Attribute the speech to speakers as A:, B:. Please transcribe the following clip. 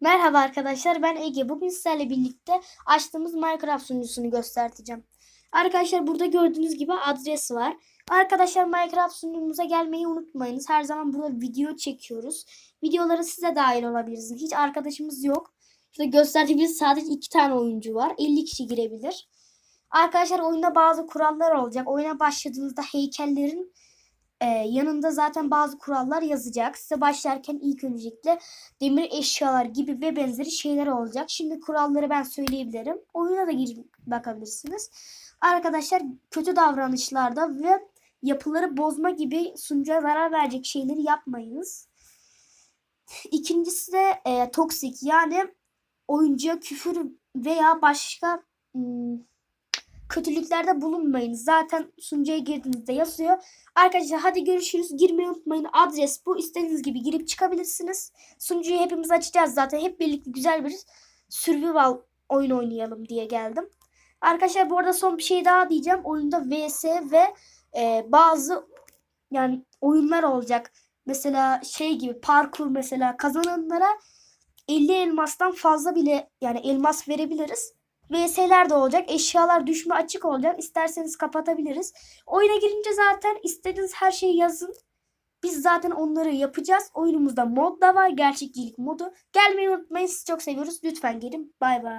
A: Merhaba arkadaşlar ben Ege. Bugün sizlerle birlikte açtığımız Minecraft sunucusunu göstereceğim. Arkadaşlar burada gördüğünüz gibi adres var. Arkadaşlar Minecraft sunucumuza gelmeyi unutmayınız. Her zaman burada video çekiyoruz. Videolara siz de dahil olabilirsiniz. Hiç arkadaşımız yok. Şurada gösterdiğimiz sadece iki tane oyuncu var. 50 kişi girebilir. Arkadaşlar oyunda bazı kurallar olacak. Oyuna başladığınızda heykellerin ee, yanında zaten bazı kurallar yazacak. Size başlarken ilk öncelikle demir eşyalar gibi ve benzeri şeyler olacak. Şimdi kuralları ben söyleyebilirim. Oyuna da girip bakabilirsiniz. Arkadaşlar kötü davranışlarda ve yapıları bozma gibi sunucuya zarar verecek şeyleri yapmayınız. İkincisi de e, toksik yani oyuncuya küfür veya başka hmm, kötülüklerde bulunmayın. Zaten sunucuya girdiğinizde yazıyor. Arkadaşlar hadi görüşürüz. Girmeyi unutmayın. Adres bu. İstediğiniz gibi girip çıkabilirsiniz. Sunucuyu hepimiz açacağız zaten. Hep birlikte güzel bir survival oyun oynayalım diye geldim. Arkadaşlar bu arada son bir şey daha diyeceğim. Oyunda vs ve e, bazı yani oyunlar olacak. Mesela şey gibi parkur mesela kazananlara 50 elmastan fazla bile yani elmas verebiliriz. VS'ler de olacak. Eşyalar düşme açık olacak. İsterseniz kapatabiliriz. Oyuna girince zaten istediğiniz her şeyi yazın. Biz zaten onları yapacağız. Oyunumuzda mod da var. Gerçekçilik modu. Gelmeyi unutmayın. Sizi çok seviyoruz. Lütfen gelin. Bay bay.